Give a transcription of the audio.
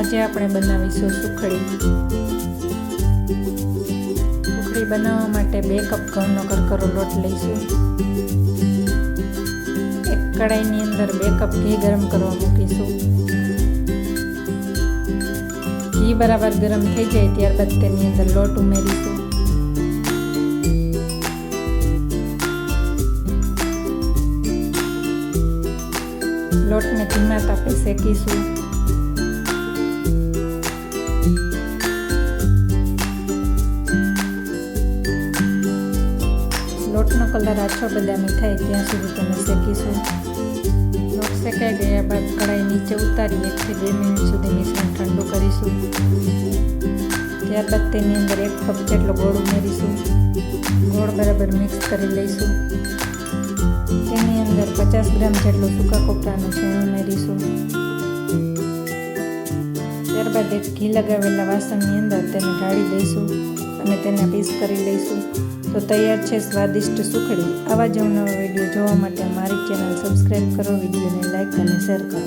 આજે આપણે બનાવીશું સુખડી. સુખડી બનાવવા માટે બે કપ ઘઉંનો કરકરો લોટ લઈશું. એક કડાઈની અંદર બે કપ ઘી ગરમ કરવા મૂકીશું. ઘી બરાબર ગરમ થઈ જાય ત્યારબાદ તેની અંદર લોટ ઉમેરીશું. લોટને ધીમા તાપે શેકીશું. લોટનો કલર આછો બદામી થાય ત્યાં સુધી તેને શેકીશું. લોટ શેકાઈ ગયા બાદ કઢાઈ નીચે ઉતારી એકથી બે મિનિટ સુધી મિશ્રણ ઠંડુ કરીશું. ત્યારબાદ તેની અંદર એક કપ જેટલો ગોળ ઉમેરીશું. ગોળ બરાબર મિક્સ કરી લઈશું. તેની અંદર પચાસ ગ્રામ જેટલો સૂકા કોપરાનું છીણ ઉમેરીશું. ત્યારબાદ એક ઘી લગાવેલા વાસણની અંદર તેને ઢાળી દઈશું અને તેને પીસ કરી લઈશું. તો તૈયાર છે સ્વાદિષ્ટ સુખડી. આવા જ નવા વીડિયો જોવા માટે મારી ચેનલ સબસ્ક્રાઈબ કરો, વિડીયોને લાઈક અને શેર કરો.